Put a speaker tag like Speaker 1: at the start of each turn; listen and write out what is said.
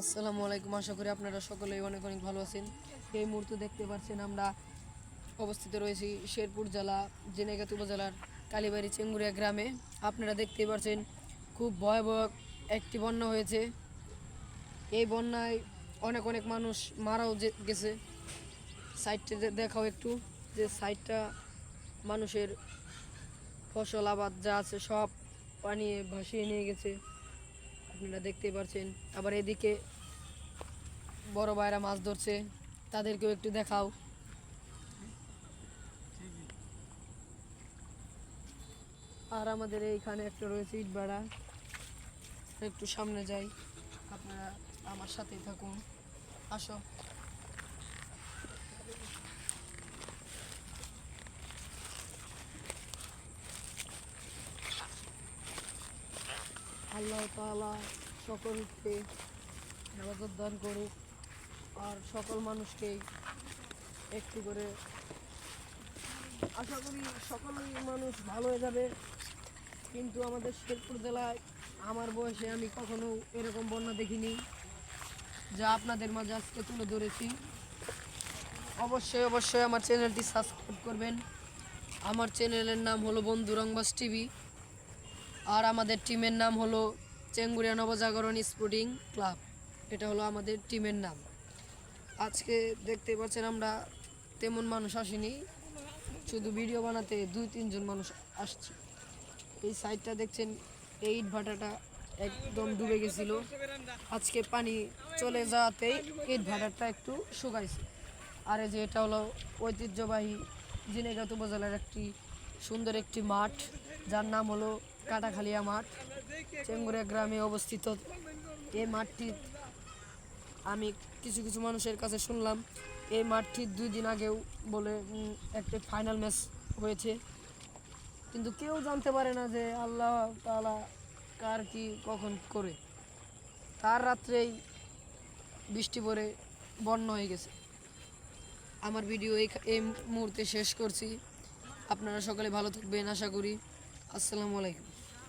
Speaker 1: আসসালামু আলাইকুম, আশা করি আপনারা সকলেই অনেক অনেক ভালো আছেন। এই মুহূর্তে দেখতে পাচ্ছেন আমরা অবস্থিত রয়েছি শেরপুর জেলা, জেনেগাত উপজেলার কালীবাড়ি চেঙ্গুরিয়া গ্রামে। আপনারা দেখতে পাচ্ছেন খুব ভয়াবহ একটি বন্যা হয়েছে। এই বন্যায় অনেক অনেক মানুষ মারাও গেছে। সাইডটা দেখাও একটু, যে সাইডটা মানুষের ফসল, আবাদ যা আছে সব পানি ভাসিয়ে নিয়ে গেছে। আপনারা দেখতেই পারছেন। আবার এদিকে বড় ভাইরা মাছ ধরছে, তাদেরকেও একটু দেখাও। আর আমাদের এইখানে একটা রয়েছে ইট ভাড়া একটু সামনে যাই, আপনারা আমার সাথেই থাকুন। আসো। আল্লাহ তাআলা সকলকে হেফাজত দান করুক আর সকল মানুষকেই একটু করে। আশা করি সকল মানুষ ভালো হয়ে যাবে, কিন্তু আমাদের শেরপুর জেলায় আমার বয়সে আমি কখনো এরকম বন্যা দেখিনি, যা আপনাদের মাঝে আজকে তুলে ধরেছি। অবশ্যই অবশ্যই আমার চ্যানেলটি সাবস্ক্রাইব করবেন। আমার চ্যানেলের নাম হলো বন্ধু রংবাস টিভি। আর আমাদের টিমের নাম হলো চেঙ্গুরিয়া নবজাগরণ স্পোর্টিং ক্লাব। এটা হলো আমাদের টিমের নাম। আজকে দেখতে পাচ্ছেন আমরা তেমন মানুষ আসেনি, শুধু ভিডিও বানাতে দুই, তিনজন মানুষ আসছে। এই সাইডটা দেখছেন, এই ইট ভাটাটা একদম ডুবে গেছিল। আজকে পানি চলে যাওয়াতেই ইট ভাটাটা একটু শুকাইছে। আর এই যে এটা হলো ঐতিহ্যবাহী জিনেগাত উপজেলার একটি সুন্দর একটি মাঠ, যার নাম হলো কাটাখালিয়া মাঠ, চেঙ্গুরিয়া গ্রামে অবস্থিত এই মাঠটি আমি কিছু কিছু মানুষের কাছে শুনলাম। এই মাঠটি দুই দিন আগেও বলে একটি ফাইনাল ম্যাচ হয়েছে। কিন্তু কেউ জানতে পারে না যে আল্লাহ তাআলা কার কি, কখন করে। তার রাত্রেই বৃষ্টি পড়ে, বন্যা হয়ে গেছে। আমার ভিডিও এই এই মুহূর্তে শেষ করছি। আপনারা সকলে ভালো থাকবেন, আশা করি। আসসালামু আলাইকুম।